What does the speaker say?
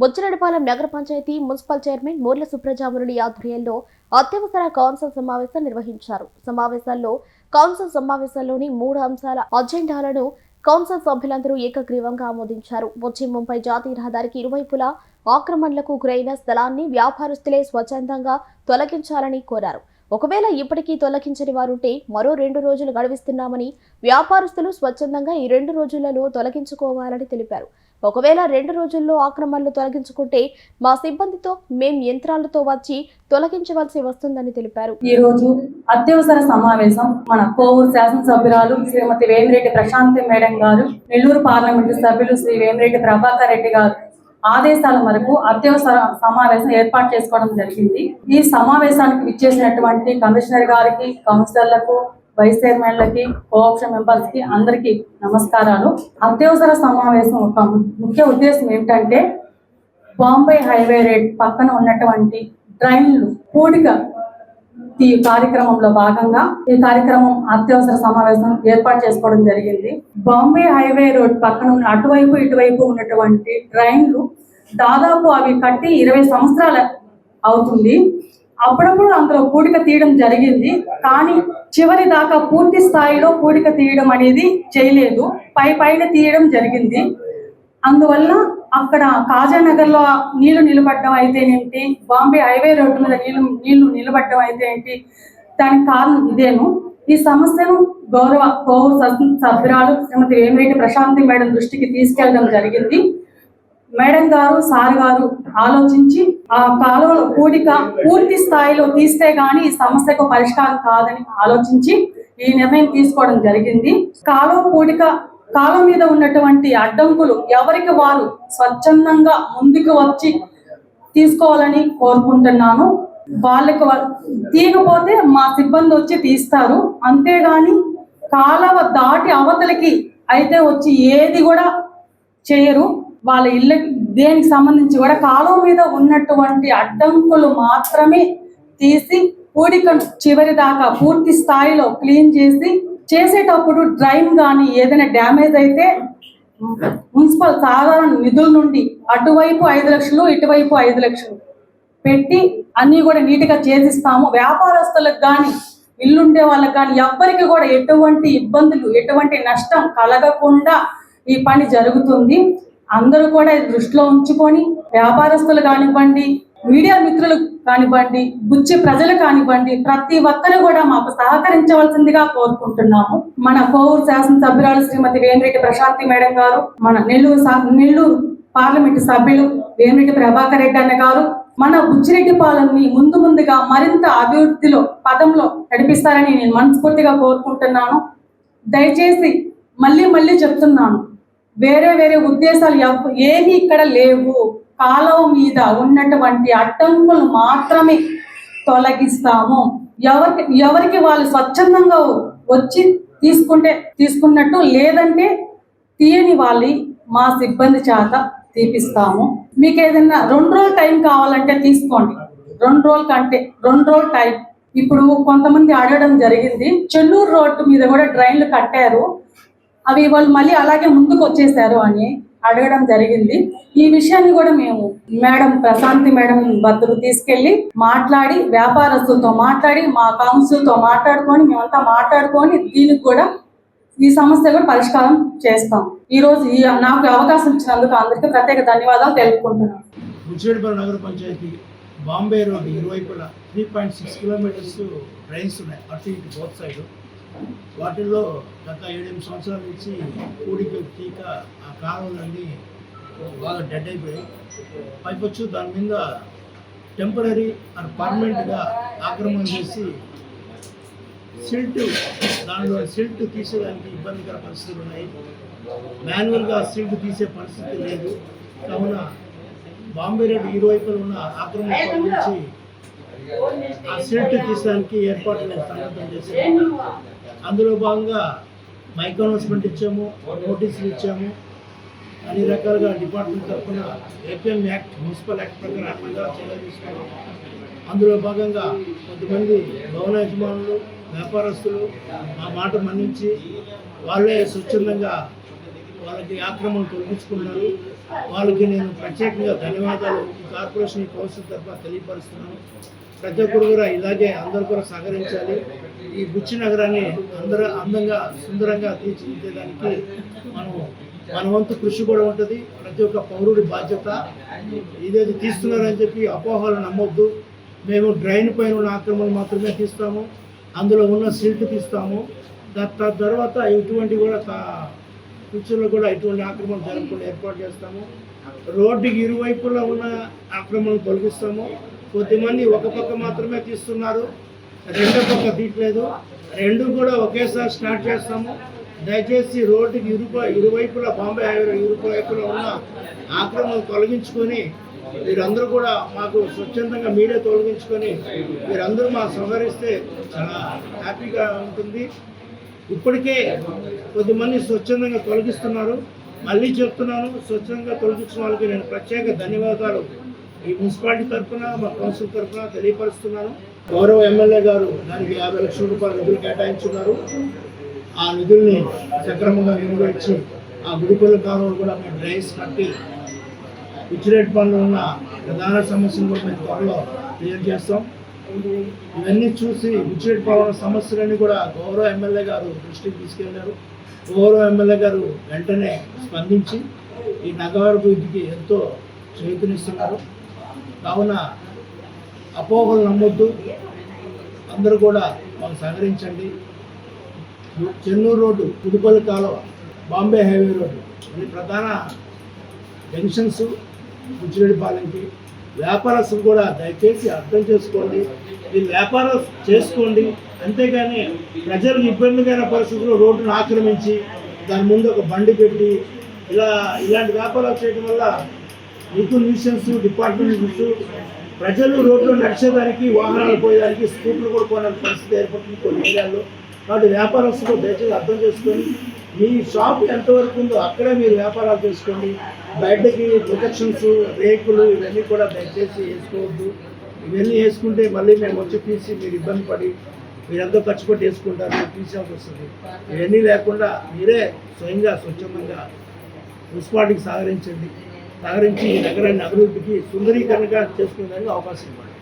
బొచ్చిరెడ్డిపాలెం నగర panchayat municipal chairman Moorla Suprajamurudi ఆధ్వర్యంలో అత్యవసర కౌన్సిల్ సమావేశం నిర్వహించారు. సమావేశాల్లో కౌన్సిల్ సమావేశంలోని మూడు అంశాల అజెండాలను కౌన్సిల్ సభ్యులందరూ ఏకగ్రీవంగా ఆమోదించారు. బొచ్చి ముంబై జాతీయ రహదారికి ఇరువైపులా ఆక్రమణలకు గురైన స్థలాన్ని వ్యాపారస్తులే స్వచ్ఛందంగా తొలగించాలని కోరారు. ఒకవేళ ఇప్పటికీ తొలగించని వారుంటే మరో రెండు రోజులు గడవిస్తున్నామని వ్యాపారస్తులు స్వచ్ఛందంగా ఈ రెండు రోజులలో తొలగించుకోవాలని తెలిపారు. ఒకవేళ రెండు రోజుల్లో ఆక్రమణలు తొలగించుకుంటే మా సిబ్బందితో మేం యంత్రాలతో వచ్చి తొలగించవలసి వస్తుందని తెలిపారు. ఈ రోజు అత్యవసర సమావేశం మన కోవూరు శాసనసభ్యురాలు శ్రీమతి వేమిరెడ్డి ప్రశాంతి మేడం గారు నెల్లూరు పార్లమెంటు సభ్యులు శ్రీ వేమిరెడ్డి ప్రభాకర్ రెడ్డి గారు. ఆదేశాల మేరకు అత్యవసర సమావేశం ఏర్పాటు చేసుకోవడం జరిగింది. ఈ సమావేశానికి విచ్చేసినటువంటి కమిషనర్ గారికి కౌన్సిలర్లకు వైస్ చైర్మన్లకి కోఆప్షన్ మెంబర్స్కి అందరికీ నమస్కారాలు. అత్యవసర సమావేశం ఒక ముఖ్య ఉద్దేశం ఏంటంటే బాంబే హైవే రేట్ పక్కన ఉన్నటువంటి ట్రైన్లు పూడిక ఈ కార్యక్రమంలో భాగంగా ఈ కార్యక్రమం అత్యవసర సమావేశం ఏర్పాటు చేసుకోవడం జరిగింది. బాంబే హైవే రోడ్ పక్కన ఉన్న అటువైపు ఇటువైపు ఉన్నటువంటి ట్రైన్లు దాదాపు అవి కట్టి ఇరవై సంవత్సరాలు అవుతుంది. అప్పుడప్పుడు అందులో కూడిక తీయడం జరిగింది. కానీ చివరి దాకా పూర్తి స్థాయిలో కూడిక తీయడం అనేది చేయలేదు. పై పైన తీయడం జరిగింది. అందువల్ల అక్కడ కాజానగర్లో నీళ్ళు నిలబడడం అయితే ఏంటి? బాంబే హైవే రోడ్డు మీద నీళ్ళు నీళ్ళు నిలబడడం అయితే ఏంటి? దానికి కారణం ఇదేను. ఈ సమస్యను గౌరవ కోవూరు సభ్యురాలు శ్రీమతి వేమిరెడ్డి ప్రశాంతి మేడం దృష్టికి తీసుకెళ్ళడం జరిగింది. మేడం గారు సార్ గారు ఆలోచించి ఆ కాలువ కూడిక పూర్తి స్థాయిలో తీస్తే గాని ఈ సమస్యకు పరిష్కారం కాదని ఆలోచించి ఈ నిర్ణయం తీసుకోవడం జరిగింది. కాలువ కూడిక కాలం మీద ఉన్నటువంటి అడ్డంకులు ఎవరికి వారు స్వచ్ఛందంగా ముందుకు వచ్చి తీసుకోవాలని కోరుకుంటున్నాను. వాళ్ళకి తీయకపోతే మా సిబ్బంది వచ్చి తీస్తారు. అంతేగాని కాలవ దాటి అవతలకి అయితే వచ్చి ఏది కూడా చేయరు. వాళ్ళ ఇళ్ళ దేనికి సంబంధించి కూడా కాలువ మీద ఉన్నటువంటి అడ్డంకులు మాత్రమే తీసి పూడికను చివరి దాకా పూర్తి స్థాయిలో క్లీన్ చేసి చేసేటప్పుడు డ్రైన్ కానీ ఏదైనా డ్యామేజ్ అయితే మున్సిపల్ సాధారణ నిధుల నుండి అటువైపు ఐదు లక్షలు ఇటువైపు ఐదు లక్షలు పెట్టి అన్నీ కూడా నీట్గా చేసిస్తాము. వ్యాపారస్తులకు కానీ ఇల్లుండే వాళ్ళకి కానీ ఎవ్వరికి కూడా ఎటువంటి ఇబ్బందులు ఎటువంటి నష్టం కలగకుండా ఈ పని జరుగుతుంది. అందరూ కూడా దృష్టిలో ఉంచుకొని వ్యాపారస్తులు కానివ్వండి మీడియా మిత్రులు కానివ్వండి బుచ్చి ప్రజలు కానివ్వండి ప్రతి ఒక్కరు కూడా మాకు సహకరించవలసిందిగా కోరుకుంటున్నాము. మన కోవూరు శాసనసభ్యురాలు శ్రీమతి వేమిరెడ్డి ప్రశాంతి మేడం గారు మన నెల్లూరు నెల్లూరు పార్లమెంటు సభ్యులు వేమిరెడ్డి ప్రభాకర్ రెడ్డి అన్న గారు మన బుచ్చిరెడ్డిపాలెంని ముందు ముందుగా మరింత అభివృద్ధిలో పదంలో నడిపిస్తారని నేను మనస్ఫూర్తిగా కోరుకుంటున్నాను. దయచేసి మళ్ళీ మళ్ళీ చెప్తున్నాను. వేరే వేరే ఉద్దేశాలు ఏమీ ఇక్కడ లేవు. కాలం మీద ఉన్నటువంటి అడ్డంకులు మాత్రమే తొలగిస్తాము. ఎవరికి ఎవరికి వాళ్ళు స్వచ్ఛందంగా వచ్చి తీసుకుంటే తీసుకున్నట్టు లేదంటే తీయని వాళ్ళు మా సిబ్బంది చేత తీపిస్తాము. మీకు ఏదైనా రెండు రోజులు టైం కావాలంటే తీసుకోండి. రెండు రోజుల కంటే రెండు రోజులు టైం. ఇప్పుడు కొంతమంది అడగడం జరిగింది. చెన్నూరు రోడ్డు మీద కూడా డ్రైన్లు కట్టారు. అవి వాళ్ళు మళ్ళీ అలాగే ముందుకు వచ్చేసారు అని. అడగడం జరిగింది. ఈ విషయాన్ని కూడా మేము మేడం ప్రశాంతి మేడం వద్దకు తీసుకెళ్ళి మాట్లాడి వ్యాపారస్తులతో మాట్లాడి మా కౌన్సిల్తో మాట్లాడుకొని మేమంతా మాట్లాడుకొని దీనికి కూడా ఈ సమస్య కూడా పరిష్కారం చేస్తాం. ఈ రోజు ఈ నాకు అవకాశం ఇచ్చినందుకు అందరికీ ప్రత్యేక ధన్యవాదాలు తెలుపుకుంటున్నాను. ముచ్చిరెడ్డిపల్లి నగర పంచాయతీ బాంబే రోడ్ ఇరువైపులా three point six kilometres drains ఉన్నాయి. అటు ఇటు బోత్ సైడ్ వాటిల్లో గత ఏడెనిమిది సంవత్సరాల నుంచి కూడిక తీక ఆ కాలువలన్నీ బాగా డెడ్ అయిపోయాయి పైపొచ్చు దాని మీద టెంపరీ అండ్ పర్మనెంట్గా ఆక్రమణ చేసి సిల్ట్ దానిలో సిల్ట్ తీసేదానికి ఇబ్బందికర పరిస్థితులు ఉన్నాయి. మాన్యువల్గా సిల్ట్ తీసే పరిస్థితి లేదు. కావున బాంబే రోడ్ ఇరువైపులు ఉన్న ఆక్రమణ నుంచి ఆ సిల్ట్ తీసడానికి ఏర్పాట్లు సన్నద్ధం చేశాము అందులో భాగంగా మైక్ అనౌన్స్మెంట్ ఇచ్చాము నోటీసులు ఇచ్చాము. అన్ని రకాలుగా డిపార్ట్మెంట్ తరఫున ఏపీఎం యాక్ట్ మున్సిపల్ యాక్ట్ ప్రకారం చర్యలు తీసుకున్నాం అందులో భాగంగా కొంతమంది భవన యజమానులు వ్యాపారస్తులు మా మాట మన్నించి వాళ్ళే స్వచ్ఛందంగా వాళ్ళకి ఆక్రమణ తొలగించుకున్నారు. వాళ్ళకి నేను ప్రత్యేకంగా ధన్యవాదాలు కార్పొరేషన్ కౌన్సిల్ తరఫున తెలియపరుస్తున్నాను. ప్రతి ఒక్కరు కూడా ఇలాగే అందరూ కూడా సహకరించాలి. ఈ బుచ్చి నగరాన్ని అందరూ అందంగా సుందరంగా తీర్చిదిద్దేదానికి మనం మన వంతు కృషి కూడా ఉంటుంది. ప్రతి ఒక్క పౌరుడి బాధ్యత. ఇదేది తీస్తున్నారని చెప్పి అపోహలు నమ్మొద్దు. మేము డ్రైన్ పైన ఉన్న ఆక్రమణ మాత్రమే తీస్తాము. అందులో ఉన్న సిల్ట్ తీస్తాము. దా- తర్వాత ఇటువంటి కూడా తా- ఫ్యూచర్లో కూడా ఇటువంటి ఆక్రమణ జరగకుండా ఏర్పాటు చేస్తాము. రోడ్డుకి ఇరువైపులా ఉన్న ఆక్రమణ తొలగిస్తాము. కొద్దిమంది ఒక పక్క మాత్రమే తీస్తున్నారు. రెండో పక్క తీయట్లేదు. రెండు కూడా ఒకేసారి స్టార్ట్ చేస్తాము. దయచేసి రోడ్డుకి ఇరుప ఇరువైపులా బాంబే హైవే ఇరువైపులా ఉన్న ఆక్రమణ తొలగించుకొని మీరందరూ కూడా మాకు స్వచ్ఛందంగా మీడియా తొలగించుకొని మీరందరూ మాకు సహకరిస్తే చాలా హ్యాపీగా ఉంటుంది. ఇప్పటికే కొద్దిమంది స్వచ్ఛందంగా తొలగిస్తున్నారు. మళ్ళీ చెప్తున్నాను స్వచ్ఛందంగా తొలగించిన వాళ్ళకి నేను ప్రత్యేక ధన్యవాదాలు. ఈ మున్సిపాలిటీ తరఫున మా కౌన్సిల్ తరఫున తెలియపరుస్తున్నాను. గౌరవ ఎమ్మెల్యే గారు దానికి యాభై లక్షల రూపాయల నిధులు కేటాయించున్నారు. ఆ నిధుల్ని సక్రమంగా వినియోగించి ఆ గుడిపల్లి కాలువలు కూడా మేము డ్రైన్స్ కట్టి పిచ్చిరేట్ పనులు ఉన్న ప్రధాన సమస్యలు కూడా మేము త్వరలో క్లియర్ చేస్తాం. ఇవన్నీ చూసి పిచ్చిరేట్ పనుల సమస్యలన్నీ కూడా గౌరవ ఎమ్మెల్యే గారు దృష్టికి తీసుకెళ్ళారు. గౌరవ ఎమ్మెల్యే గారు వెంటనే స్పందించి ఈ నగర వృద్ధికి ఎంతో చేతునిస్తున్నారు. కావున అపోహలు నమ్మొద్దు. అందరూ కూడా మాకు సహకరించండి. చెన్నూరు రోడ్డు పుదుపల్లి కాలువ బాంబే హైవే రోడ్డు. ఇది ప్రధాన జంక్షన్స్ బుచ్చిరెడ్డిపాలెంకి. వ్యాపారస్తులు కూడా దయచేసి అర్థం చేసుకోండి. ఈ వ్యాపారం చేసుకోండి. అంతేగాని ప్రజలకు ఇబ్బందికైన పరిస్థితుల్లో రోడ్డును ఆక్రమించి దాని ముందు ఒక బండి పెట్టి ఇలా ఇలాంటి వ్యాపారాలు చేయడం వల్ల మీకు న్యూసెన్స్ డిపార్ట్మెంట్ ప్రజలు రోడ్లు నడిచేదానికి వాహనాలు పోయేదానికి స్కూటర్లు కూడా కొనే పరిస్థితి ఏర్పడుతుంది కొన్ని ఏరియాల్లో. కాబట్టి వ్యాపారస్తులు దయచేసి అర్థం చేసుకొని మీ షాప్ ఎంతవరకు ఉందో అక్కడే మీరు వ్యాపారాలు చేసుకోండి. బయటకి ప్రొటెక్షన్స్ రేకులు ఇవన్నీ కూడా దయచేసి వేసుకోవద్దు. ఇవన్నీ వేసుకుంటే మళ్ళీ మేము వచ్చి తీసి మీరు ఇబ్బంది పడి మీరెంతో ఖర్చు పెట్టి వేసుకుంటారు మీరు తీసేయాల్సి వస్తుంది. ఇవన్నీ లేకుండా మీరే స్వయంగా స్వచ్ఛందంగా మున్సిపాలిటీకి సహకరించండి. సహకరించి ఈ నగరాన్ని అభివృద్ధికి సుందరీకరణగా చేసుకునేదానికి అవకాశం ఇవ్వాలి.